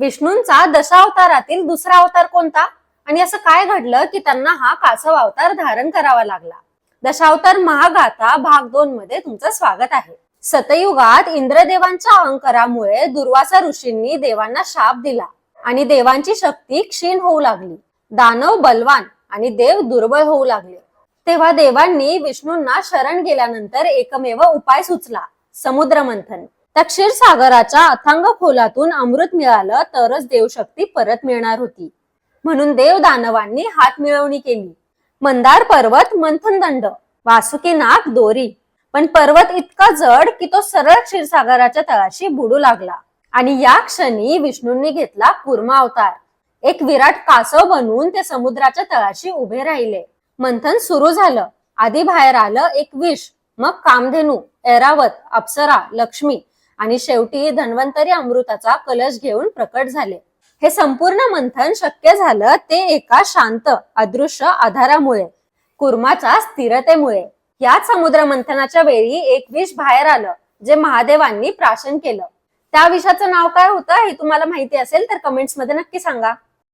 विष्णूंचा दशावतारातील दुसरा अवतार कोणता? आणि असं काय घडलं की त्यांना हा कासव अवतार धारण करावा लागला? दशावतार महागाथा भाग दोन मध्ये तुमचं स्वागत आहे. सतयुगात इंद्रदेवांच्या अहंकारामुळे दुर्वासा ऋषींनी देवांना शाप दिला आणि देवांची शक्ती क्षीण होऊ लागली. दानव बलवान आणि देव दुर्बळ होऊ लागले. तेव्हा देवांनी विष्णूंना शरण गेल्यानंतर एकमेव उपाय सुचला समुद्र मंथन त्या क्षीरसागराच्या अथांग खोलातून अमृत मिळालं तरच देवशक्ती परत मिळणार होती. म्हणून देव दानवांनी हात मिळवणी केली. मंदार पर्वत मंथन दंड वासुकी नाग दोरी. पण पर्वत इतका जड की तो सरळ क्षीरसागराच्या तळाशी बुडू लागला. आणि या क्षणी विष्णूंनी घेतला कुर्मा अवतार. एक विराट कासव बनवून ते समुद्राच्या तळाशी उभे राहिले. मंथन सुरू झालं. आधी बाहेर आलं एक विष मग कामधेनू ऐरावत अप्सरा लक्ष्मी. आणि शेवटी धन्वंतरी अमृताचा कलश घेऊन प्रकट झाले. हे संपूर्ण मंथन शक्य झालं ते एका शांत अदृश्य आधारामुळे कुर्माच्या स्थिरतेमुळे. याच समुद्र मंथनाच्या वेळी एक विष बाहेर आलं जे महादेवांनी प्राशन केलं. त्या विषाचं नाव काय होतं हे तुम्हाला माहिती असेल तर कमेंट्समध्ये नक्की सांगा.